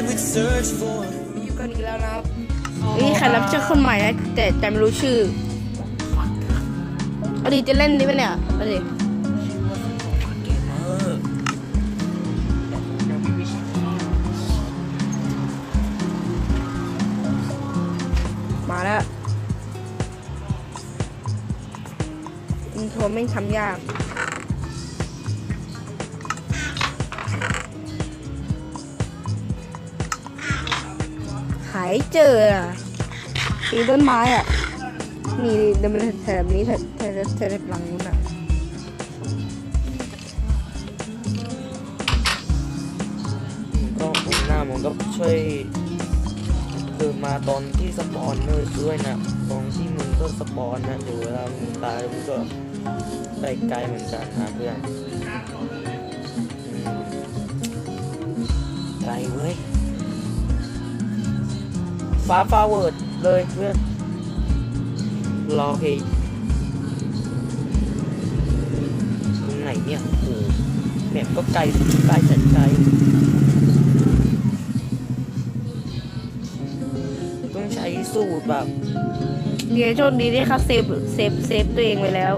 อยู่กันอีกแล้วนะครับนี่ใครรับเชิญคนใหม่นะแต่แต่ไม่รู้ชื่อเอาดีจะเล่นนี่ปะเนี่ยเอาดีมาแล้วอินโทรไม่งทำยากายเจออะมีต้นไม้อะนี่เดินมาแถบนี้แถบแถบแถบหลังนู้นอะก็ผมหน้ามันก็ช่วยคือมาตอนที่สปอนเนอร์ด้วยนะตอนที่มึงก็สปอนนะเดี๋ยวเวลามึงตายมึงก็ไปไกลเหมือนกันนะเพื่อน ฟ้าฟาเวิร์ดเลยเพื่อนรอเพลงตรงไหนเนี่ยโอ้โหแมปก็ไกลไกลแสนไกลต้องใช้สูตรแบบเดียวโชคดีที่เขาเซฟเซฟเซฟตัวเองไว้แล้ว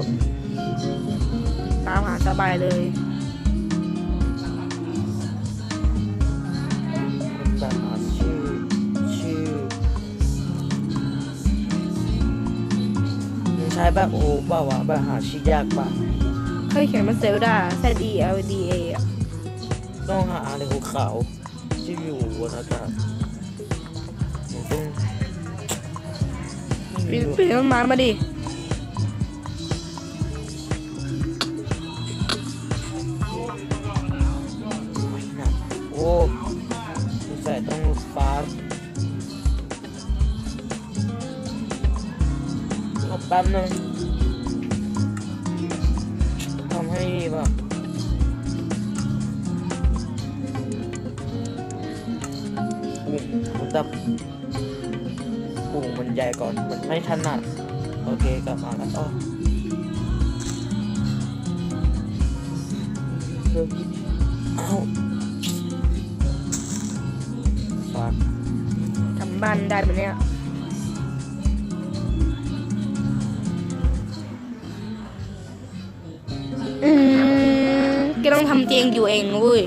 ตามหาสบายเลยแบบ มึงใช้แบบโอ้เปล่าวะแบบหาชื่อยากปะเคยเขียนมาเซลดา Z E L D A อะต้องหาอะไรขาวๆที่อยู่บนอากาศมึงต้องปีนปีนต้นไม้มาดินะโอ้ ป๊บนึงทำให้แบบปุ่มมันจะปุ่มมันใหญ่ก่อน มันไม่ถนัด โอเค กลับมาแล้วอ๋อเริ่มเอ้าฟังทำบ้านได้ไหมเนี่ย แกต้องทำเตียงอยู่เองเว้ย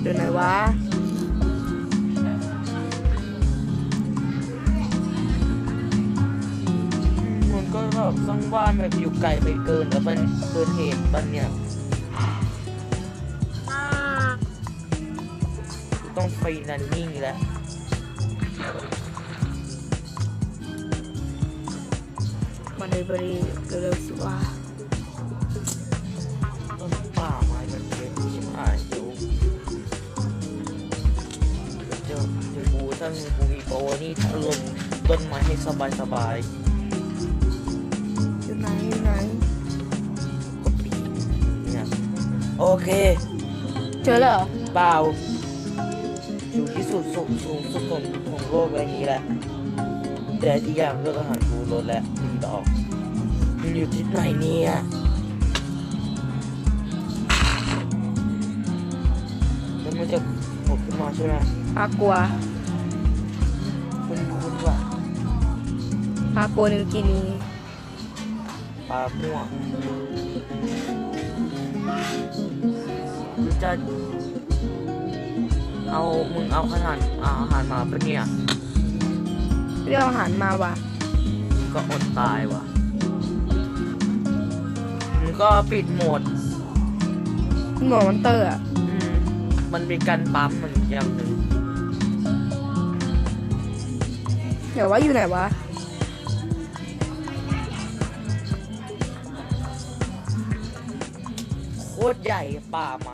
เดี๋ยวไหนวะมันก็แบบสร้างบ้านแบบอยู่ไกลไปเกินแล้วมันเกินเหตุมันเนี่ยต้องไฟนันนิ่งแล้ว มาเลยบริเร็วๆสิว่าต้นป่าไม้มันเยอะชิบหายเดี๋ยวเดี๋ยวเดี๋ยวกูถ้ามีกูมีโปรนี่ถ้าลงต้นไม้ให้สบายสบายอยู่ไหนอยู่ไหนเนี่ยโอเค เจอแล้วเหรอเปล่าอยู่ที่สุดสูงสูงสุดของของโลกใบนี้แหละ แต่ที่อย่างเลือกอาหารกูลดแล้วดีต่อมันอยู่ที่ไหนเนี่ยแล้วมันจะหกขึ้นมาใช่ไหมพากลัวคุณคุณว่าพากลัวนิวกินีปลาม่วงมึงจะเอามึงเอาอาหารเอาอาหารมาปะเนี่ย เรียกอาหารมาว่ะ มึงก็อดตายว่ะมึงก็ปิดโหมดหมอมันเตอร์อะอืมมันมีการปั๊มมันอย่างหนึ่งเดี๋ยวว่าอยู่ไหนวะ โคตรใหญ่ป่าไม้